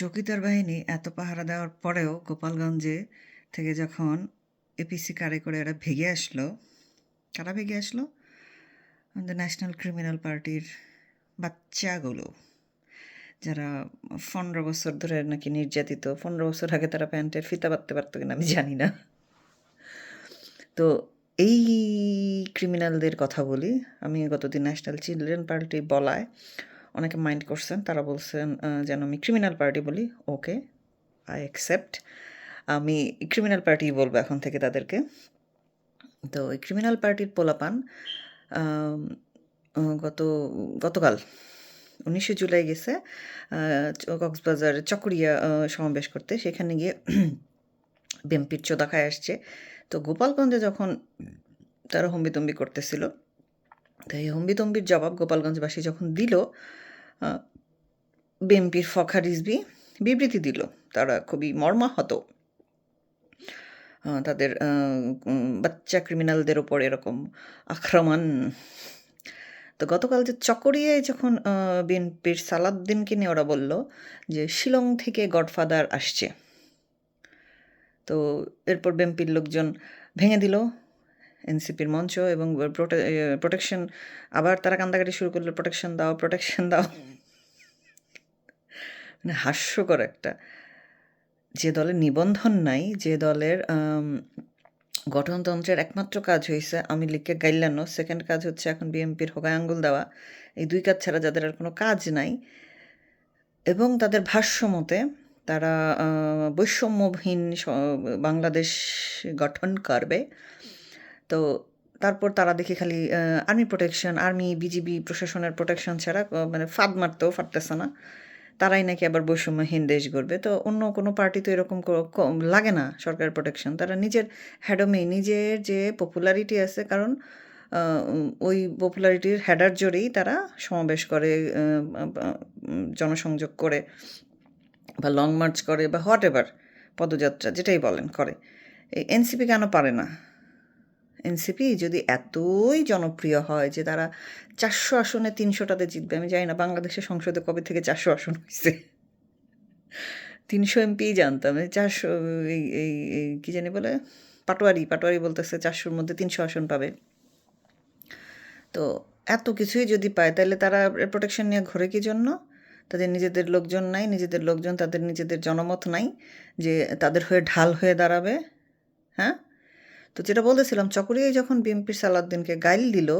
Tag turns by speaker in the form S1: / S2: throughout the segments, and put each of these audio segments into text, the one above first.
S1: চৌকিদার বাহিনী এত পাহারা দেওয়ার পরেও গোপালগঞ্জে থেকে যখন এপিসি কারে করে এরা ভেগে আসলো, কারা ভেগে আসলো? আমাদের ন্যাশনাল ক্রিমিনাল পার্টির বাচ্চাগুলো, যারা পনেরো বছর ধরে নাকি নির্যাতিত, পনেরো বছর আগে তারা প্যান্টের ফিতা বাঁধতে পারতো কিনা আমি জানি না। তো এই ক্রিমিনালদের কথা বলি, আমি গতদিন ন্যাশনাল চিলড্রেন পার্টি বলায় অনেকে মাইন্ড করছেন, তারা বলছেন যেন আমি ক্রিমিনাল পার্টি বলি। ওকে আই অ্যাকসেপ্ট আমি ক্রিমিনাল পার্টি বলব এখন থেকে তাদেরকে। তো এই ক্রিমিনাল পার্টির পোলাপান গত, গতকাল, উনিশে জুলাই গেছে কক্সবাজার চকরিয়া সমাবেশ করতে। সেখানে গিয়ে বিএমপির চোদা খায় আসছে। তো গোপালগঞ্জে যখন তারা হম্বিতম্বি করতেছিল, তো এই হম্বিতম্বির জবাব গোপালগঞ্জবাসী যখন দিল বিএমপির ফখা রিজবি বিবৃতি দিল। তারা খুবই মর্মাহত। তাদের বাচ্চা ক্রিমিনালদের ওপর এরকম আক্রমণ। তো গতকাল যে চকরিয়ায় যখন বিএনপির সালাদ্দিনকে নিয়ে ওরা বলল যে শিলং থেকে গডফাদার আসছে। তো এরপর বিএনপির লোকজন ভেঙে দিল এনসিপির মঞ্চ এবং প্রোটেকশন আবার তারা কান্দাকাটি শুরু করল প্রোটেকশন দাও প্রোটেকশন দাও। মানে হাস্যকর একটা। যে দলের নিবন্ধন নাই, যে দলের গঠনতন্ত্রের একমাত্র কাজ হয়েছে আমি লীগকে গাইলানো। সেকেন্ড কাজ হচ্ছে এখন বিএনপির হোগায় আঙ্গুল দেওয়া। এই দুই কাজ ছাড়া যাদের আর কোনো কাজ নাই। এবং তাদের ভাষ্য মতে তারা বৈষম্যহীন বাংলাদেশ গঠন করবে। তো তারপর তারা দেখি খালি আর্মি প্রোটেকশন আর্মি বিজিবি প্রশাসনের প্রোটেকশন ছাড়া মানে ফাঁদ মারতেও পারতেছে না। তারাই নাকি আবার বৈষম্যহীন দেশ গড়বে। তো অন্য কোনো পার্টি তো এরকম লাগে না সরকারের প্রোটেকশন তারা নিজের হ্যাডমে নিজের যে পপুলারিটি আছে, কারণ ওই পপুলারিটির হ্যাডার জোরেই তারা সমাবেশ করে জনসংযোগ করে বা লং মার্চ করে বা হোয়াট এভার পদযাত্রা যেটাই বলেন করে। এনসিপি কেন পারে না? এনসিপি যদি এতই জনপ্রিয় হয় যে তারা চারশো আসনে তিনশোটাতে জিতবে, আমি জানি না বাংলাদেশের সংসদে কবে থেকে চারশো আসন হয়েছে। তিনশো এমপি জানতাম চারশো, এই এই কী জানি বলে, পাটোয়ারি পাটোয়ারি বলতেছে চারশোর মধ্যে তিনশো আসন পাবে। তো এত কিছুই যদি পায়, তাহলে তারা প্রোটেকশন নিয়ে ঘোরে কি জন্য? তাদের নিজেদের লোকজন নাই, নিজেদের লোকজন তাদের নিজেদের জনমত নাই যে তাদের হয়ে ঢাল হয়ে দাঁড়াবে হ্যাঁ? তো যেটা বলতেছিলাম চকরিয়ায় যখন বিএনপির সালাউদ্দিনকে গাইল দিল,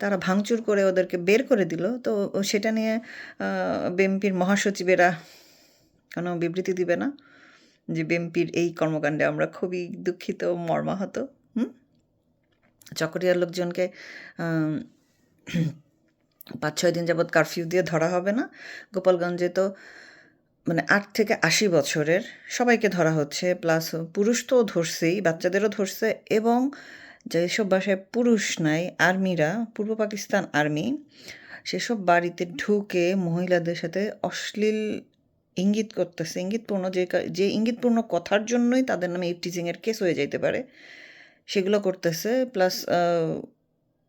S1: তারা ভাঙচুর করে ওদেরকে বের করে দিল, তো সেটা নিয়ে বিএনপির মহাসচিবেরা কোনো বিবৃতি দিবে না যে বিএনপির এই কর্মকাণ্ডে আমরা খুবই দুঃখিত, মর্মাহত, হুম? চকরিয়ার লোকজনকে পাঁচ ছয় দিন যাবৎ কারফিউ দিয়ে ধরা হবে না। গোপালগঞ্জে তো মানে আট থেকে আশি বছরের সবাইকে ধরা হচ্ছে প্লাস পুরুষ তো ধরছেই, বাচ্চাদেরও ধরছে এবং যেসব বাসায় পুরুষ নাই, আর্মিরা, পূর্ব পাকিস্তান আর্মি, সেসব বাড়িতে ঢুকে মহিলাদের সাথে অশ্লীল ইঙ্গিত করতেছে। ইঙ্গিতপূর্ণ যে যে ইঙ্গিতপূর্ণ কথার জন্যই তাদের নামে টিচিংয়ের কেস হয়ে যাইতে পারে। সেগুলো করতেছে প্লাস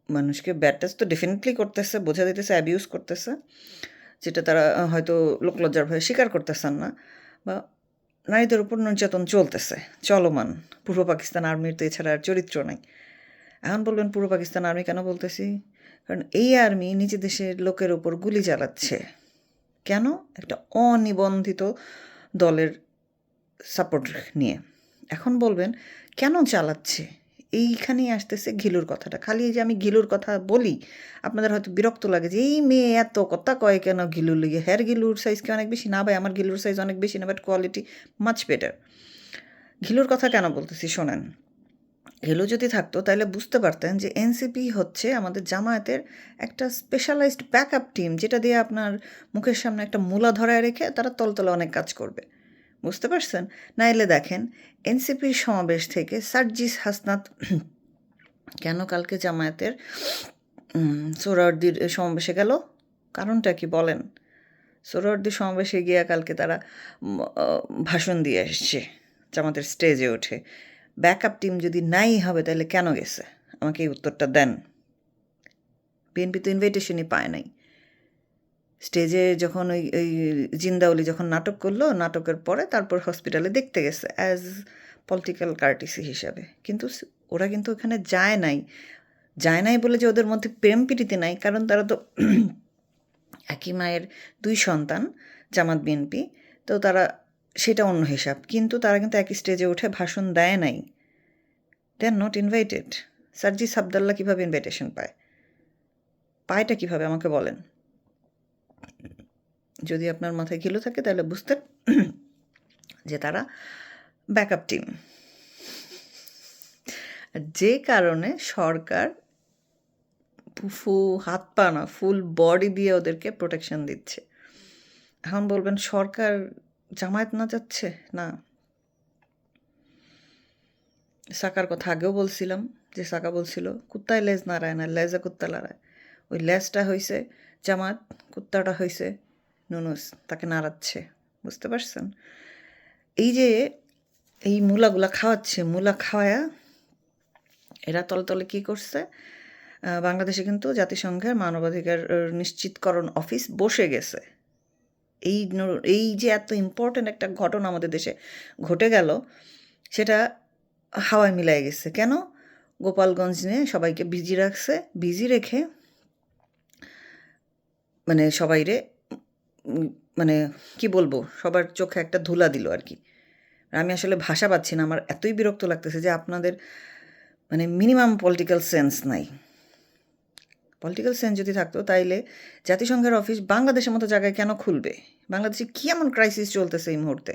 S1: মানুষকে ব্যাড টাচ তো ডেফিনেটলি করতেছে, বোঝা দিতেছে অ্যাবিউজ করতেছে। যেটা তারা হয়তো লোকলজ্জার ভয়ে স্বীকার করতেছেন না বা নারীদের উপর নির্যাতন চলতেছে, চলমান। পূর্ব পাকিস্তান আর্মির তো এছাড়া আর চরিত্র নাই। এখন বলবেন পূর্ব পাকিস্তান আর্মি কেন বলতেছি? কারণ এই আর্মি নিজে দেশের লোকের ওপর গুলি চালাচ্ছে। কেন? একটা অনিবন্ধিত দলের সাপোর্ট নিয়ে। এখন বলবেন কেন চালাচ্ছে? এইখানেই আসতেছে ঘিলুর কথাটা। খালি যে আমি ঘিলুর কথা বলি, আপনাদের হয়তো বিরক্ত লাগে যে, এই মেয়ে এত কথা কয় কেন ঘিলুর লেগে? হ্যার ঘিলুর সাইজ কি অনেক বেশি না ভাই? আমার ঘিলুর সাইজ অনেক বেশি না বাট কোয়ালিটি মাচ বেটার ঘিলুর কথা কেন বলতেছি, শোনেন। ঘিলু যদি থাকতো তাহলে বুঝতে পারতেন যে এনসিপি হচ্ছে আমাদের জামায়াতের একটা স্পেশালাইজড ব্যাকআপ টিম যেটা দিয়ে আপনার মুখের সামনে একটা মূলা ধরায় রেখে তারা তলতলে অনেক কাজ করবে। বুঝতে পারছেন? না এলে দেখেন এনসিপির সমাবেশ থেকে সার্জিস হাসনাত কেন কালকে জামায়াতের উম, সমাবেশে গেল? কারণটা কি বলেন? সোহরাওয়ার্দী সমাবেশে গিয়া কালকে তারা ভাষণ দিয়ে এসছে জামাতের স্টেজে ওঠে ব্যাকআপ টিম যদি নাই হবে তাহলে কেন গেছে? আমাকে এই উত্তরটা দেন। বিএনপি তো ইনভাইটেশনই পায় নাই। স্টেজে যখন ওই ওই জিন্দাউলি যখন নাটক করল, নাটকের পরে তারপর হসপিটালে দেখতে গেছে অ্যাজ পলিটিক্যাল কার্টিসি হিসাবে। কিন্তু ওরা কিন্তু ওখানে যায় নাই। যায় নাই বলে যে ওদের মধ্যে প্রেম প্রীতি নাই, কারণ তারা তো একই মায়ের দুই সন্তান, জামাত বিএনপি তো তারা সেটা অন্য হিসাব। কিন্তু তারা কিন্তু একই স্টেজে উঠে ভাষণ দেয় নাই। দে আর নট ইনভাইটেড সার্জি সাবদাল্লা কীভাবে ইনভাইটেশন পায়? পায়টা কীভাবে আমাকে বলেন? যদি আপনার মাথায় ঘিলু থাকে, তাহলে বুঝতে যে তারা ব্যাকআপ টিম যে কারণে সরকার ফু হাত পা না ফুল বডি দিয়ে ওদেরকে প্রোটেকশন দিচ্ছে। এখন বলবেন, সরকার জামায়াত না যাচ্ছে না। সাকার কথা আগেও বলছিলাম যে সাকা বলছিল, কুত্তায় লেজ নাড়ায় না, লেজে কুত্তা লড়ায়। ওই লেজটা হয়েছে জামাত কুত্তাটা হয়েছে নুনুস তাকে নাড়াচ্ছে, বুঝতে পারছেন? এই যে এই মূলাগুলা খাওয়াচ্ছে, মূলা খাওয়ায়া এরা তলে তলে কী করছে? বাংলাদেশে কিন্তু জাতিসংঘের মানবাধিকার নিশ্চিতকরণ অফিস বসে গেছে। এই এই যে এত ইম্পর্ট্যান্ট একটা ঘটনা আমাদের দেশে ঘটে গেল, সেটা হাওয়ায় মিলাই গেছে। কেন? গোপালগঞ্জ নিয়ে সবাইকে বিজি রাখছে, বিজি রেখে মানে সবাইরে মানে কি বলব, সবার চোখে একটা ধুলা দিল আর কি আমি আসলে ভাষা পাচ্ছি না, আমার এতই বিরক্ত লাগতেছে যে আপনাদের মানে মিনিমাম পলিটিক্যাল সেন্স নাই। পলিটিক্যাল সেন্স যদি থাকতো তাইলে জাতিসংঘের অফিস বাংলাদেশের মতো জায়গায় কেন খুলবে? বাংলাদেশে কি এমন ক্রাইসিস চলতেছে এই মুহূর্তে?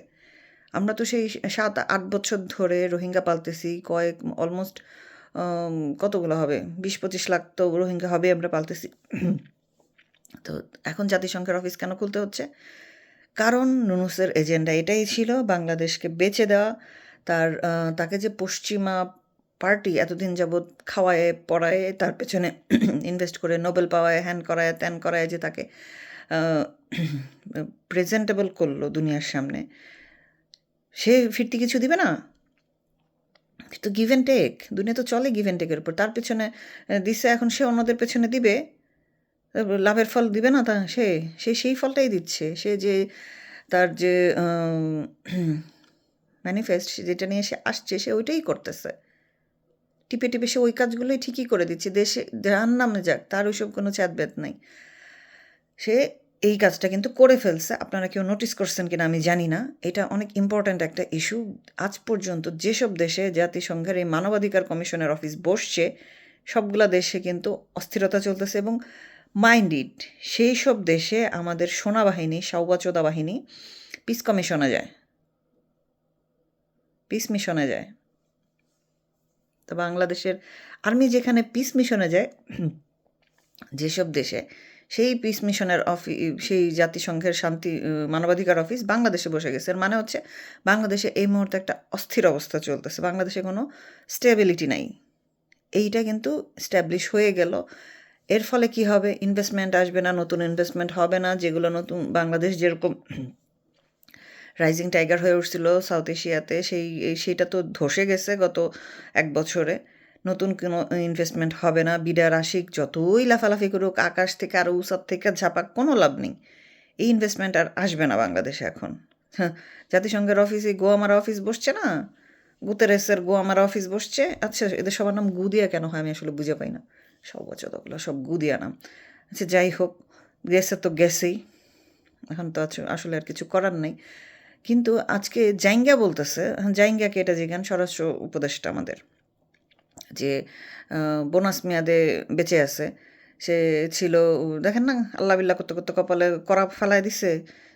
S1: আমরা তো সেই সাত, আট বছর ধরে রোহিঙ্গা পালতেছি, কয়েক অলমোস্ট কতগুলো হবে? বিশ, পঁচিশ লাখ তো রোহিঙ্গা হবে আমরা পালতেছি। তো এখন জাতিসংঘের অফিস কেন খুলতে হচ্ছে? কারণ নুনুসের এজেন্ডা এটাই ছিল বাংলাদেশকে বেচে দেওয়া। তার তাকে যে পশ্চিমা পার্টি এতদিন যাবৎ খাওয়ায়, পড়ায়, তার পেছনে ইনভেস্ট করে নোবেল পাওয়ায় হ্যান করায়, ত্যান করায় যে তাকে প্রেজেন্টেবল করল দুনিয়ার সামনে। সে ফিরতি কিছু দিবে না? তো গিভ অ্যান্ড টেক দুনিয়া তো চলে গিভ অ্যান্ড টেকের উপর। তার পেছনে দিচ্ছে এখন সে অন্যদের পেছনে দিবে। লাভের ফল দিবে না তা, সে সে সেই ফলটাই দিচ্ছে। সে যে তার যে ম্যানিফেস্ট যেটা নিয়ে সে আসছে, সে ওইটাই করতেছে। টিপে টিপে সে ওই কাজগুলোই ঠিকই করে দিচ্ছে। দেশে, যার নামে যাক, তার ওইসব কোনো চ্যাতব্যাত নাই। সে এই কাজটা কিন্তু করে ফেলছে। আপনারা কেউ নোটিস করছেন কিনা আমি জানি না। এটা অনেক ইম্পর্ট্যান্ট একটা ইস্যু আজ পর্যন্ত যেসব দেশে জাতিসংঘের এই মানবাধিকার কমিশনের অফিস বসছে, সবগুলা দেশে কিন্তু অস্থিরতা চলতেছে এবং মাইন্ড ইট সেই সব দেশে আমাদের সেনাবাহিনী সাউবাচোদা বাহিনী পিস কমিশনে যায়। পিস মিশনে যায়। তো বাংলাদেশের আর্মি যেখানে পিস মিশনে যায়, যেসব দেশে, সেই পিস মিশনের অফি সেই জাতিসংঘের শান্তি মানবাধিকার অফিস বাংলাদেশে বসে গেছে। এর মানে হচ্ছে, বাংলাদেশে এই মুহূর্তে একটা অস্থির অবস্থা চলতেছে। বাংলাদেশে কোনো স্টেবিলিটি নাই। এইটা কিন্তু স্ট্যাবলিশ হয়ে গেল। এর ফলে কি হবে? ইনভেস্টমেন্ট আসবে না নতুন ইনভেস্টমেন্ট হবে না যেগুলো নতুন বাংলাদেশ যেরকম রাইজিং টাইগার হয়ে উঠছিল সাউথ এশিয়াতে সেই সেইটা তো ধসে গেছে গত এক বছরে। নতুন কোনো ইনভেস্টমেন্ট হবে না বিডার আশিক যতই লাফালাফি করুক আকাশ থেকে আর উসার থেকে ঝাপাক কোনো লাভ নেই। এই ইনভেস্টমেন্ট আর আসবে না বাংলাদেশে এখন। হ্যাঁ, জাতিসংঘের অফিসে গোয়ামারা অফিস বসছে না? গুতেরেসের গোয়ামারা অফিস বসছে? আচ্ছা এদের সবার নাম গুদিয়া কেন হয় আমি আসলে বুঝে পাই না। সব বছরগুলো সব গুদিয়া নাম আচ্ছা যাই হোক, গেছে তো গেছেই। এখন তো আসলে আর কিছু করার নেই। কিন্তু আজকে জাইঙ্গা বলতেছে জাইঙ্গাকে এটা জিজ্ঞান স্বরাষ্ট্র উপদেষ্টা আমাদের, যে বোনাস মেয়াদে বেঁচে আছে। সে ছিল, দেখেন না, আল্লাহ বিল্লাহ করতে করতে কপালে করা ফেলায় দিছে।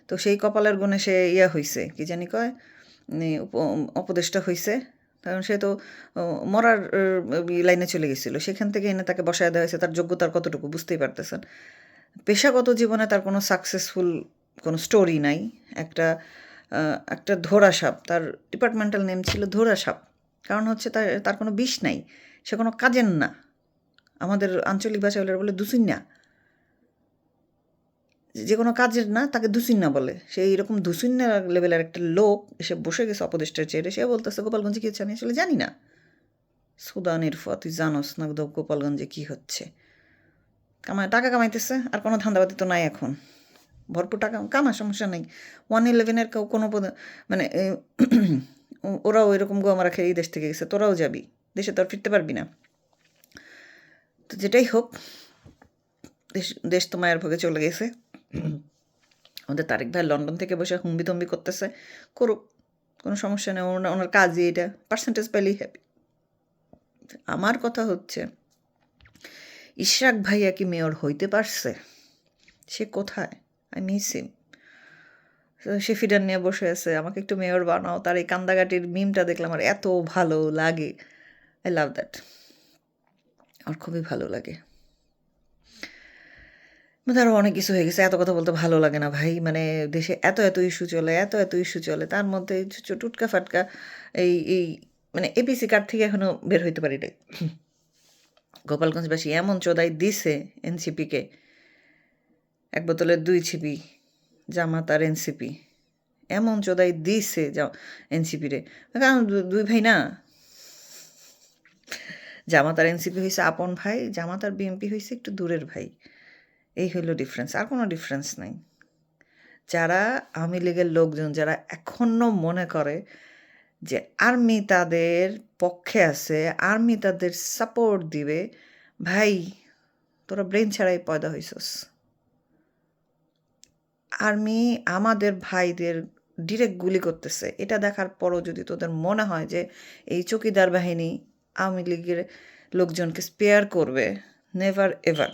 S1: তো সেই কপালের গুণে সে ইয়া হইছে, কি জানি কয় অপদেষ্টা হইছে। কারণ সে তো মরার লাইনে চলে গেছিল। সেখান থেকে এনে তাকে বসায় দেওয়া হয়েছে। তার যোগ্যতার কতটুকু বুঝতেই পারতেছেন। পেশাগত জীবনে তার কোনো সাকসেসফুল কোনো স্টোরি নাই। একটা একটা ধরা সাপ তার ডিপার্টমেন্টাল নেম ছিল ধরা সাপ কারণ হচ্ছে তার তার কোনো বিষ নাই। সে কোনো কাজের না। আমাদের আঞ্চলিক ভাষায় বলে দুসিন্না যে কোনো কাজের না, তাকে দুসিন্না বলে। সে এইরকম দুসিন্না লেভেলের একটা লোক এসে বসে গেছে অপদেষ্টার চেয়ারে সে বলতেছে, গোপালগঞ্জে কী হচ্ছে? আমি আসলে জানি না। সুদানের ফ তুই জানোস না গোপালগঞ্জে কী হচ্ছে। কামায়, টাকা কামাইতেছে, আর কোনো ধান্দাবাদি তো নাই এখন। ভরপুর টাকা কামা সমস্যা নেই। ওয়ান ইলেভেনের কেউ কোনো মানে ওরাও এরকম গোয়ামারা খেয়ে এই দেশ থেকে গেছে, তোরাও যাবি। দেশে তো আর ফিরতে পারবি না। তো যেটাই হোক, দেশ দেশ তো মায়ের ভোগে চলে গেছে। আমাদের তারেক ভাই লন্ডন থেকে বসে হুম্বি তম্বি করতেছে, করুক, কোনো সমস্যা নেই ওনার ওনার কাজই এটা পার্সেন্টেজ পেলেই হ্যাপি আমার কথা হচ্ছে, ইশরাক ভাইয়া কি মেয়র হইতে পারছে? সে কোথায়? আই মিস হিম সে ফিডার নিয়ে বসে আছে, আমাকে একটু মেয়র বানাও, তার এই কান্দাগাটির মিমটা দেখলাম আমার এত ভালো লাগে। আই লাভ দ্যাট আমার খুবই ভালো লাগে। মানে আরও অনেক কিছু হয়ে গেছে, এত কথা বলতে ভালো লাগে না ভাই। মানে দেশে এত এত ইস্যু চলে, এত এত ইস্যু চলে, তার মধ্যে টুটকা ফাটকা এই এই মানে এপিসি কার্ড থেকে এখনও বের হইতে পারি নাই। গোপালগঞ্জবাসী এমন চোদাই দিছে এনসিপিকে এক বোতলের দুই ছিপি, জামাত আর এনসিপি এমন চোদাই দিছে এনসিপিরে কারণ দুই ভাই না? জামাত আর এনসিপি হয়েছে আপন ভাই, জামাত আর বিএমপি হয়েছে একটু দূরের ভাই। এই হলো ডিফারেন্স আর কোনো ডিফারেন্স নাই। যারা আওয়ামী লীগের লোকজন, যারা এখনও মনে করে যে আর্মি তাদের পক্ষে আছে আর্মি তাদের সাপোর্ট দিবে, ভাই, তোরা ব্রেন ছাড়াই পয়দা হইছস। আর্মি আমাদের ভাইদের ডিরেক্ট গুলি করতেছে, এটা দেখার পরও যদি তোদের মনে হয় যে এই চকিদার বাহিনী আওয়ামী লীগের লোকজনকে স্পেয়ার করবে নেভার এভার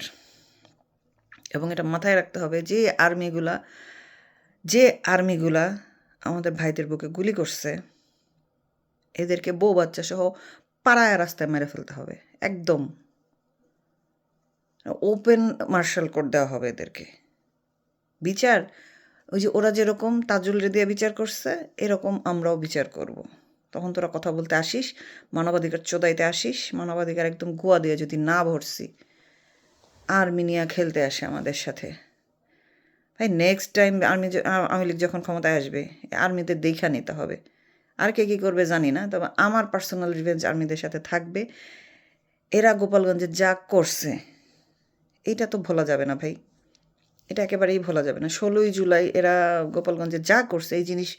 S1: এবং এটা মাথায় রাখতে হবে যে আর্মিগুলা যে আর্মিগুলা আমাদের ভাইদের বুকে গুলি করছে, এদেরকে বউ বাচ্চা সহ পাড়ায় রাস্তায় মেরে ফেলতে হবে, একদম ওপেন মার্শাল কোর্ট দেওয়া হবে এদেরকে বিচার, ওই যে ওরা যেরকম তাজুল দিয়ে বিচার করছে, এরকম আমরাও বিচার করব। তখন তোরা কথা বলতে আসিস, মানবাধিকার চোদাইতে আসিস, মানবাধিকার একদম গোয়া দিয়ে যদি না ভরছি আর্মি নিয়ে খেলতে আসে আমাদের সাথে। ভাই next time army Awami League যখন ক্ষমতায় আসবে আর্মিদের দেখা নিতে হবে। আর কে কী করবে জানি না, তবে আমার পার্সোনাল রিভেঞ্জ আর্মিদের সাথে থাকবে। এরা গোপালগঞ্জে যা করছে, এটা তো ভোলা যাবে না ভাই। এটা একেবারেই ভোলা যাবে না। ষোলোই জুলাই এরা গোপালগঞ্জে যা করছে, এই জিনিস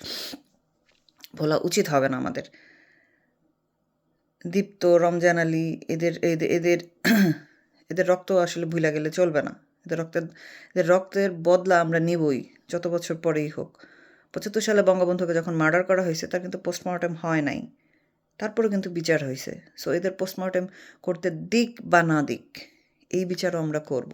S1: ভোলা উচিত হবে না আমাদের। দীপ্ত, রমজান আলী এদের এদের এদের রক্ত আসলে ভুলে গেলে চলবে না। এদের রক্তের এদের রক্তের বদলা আমরা নিবই, যত বছর পরেই হোক। পঁচাত্তর সালে বঙ্গবন্ধুকে যখন মার্ডার করা হয়েছে, তার কিন্তু পোস্টমর্টম হয় নাই। তারপরে কিন্তু বিচার হয়েছে। সো এদের পোস্টমর্টম করতে দিক বা না দিক, এই বিচারও আমরা করব।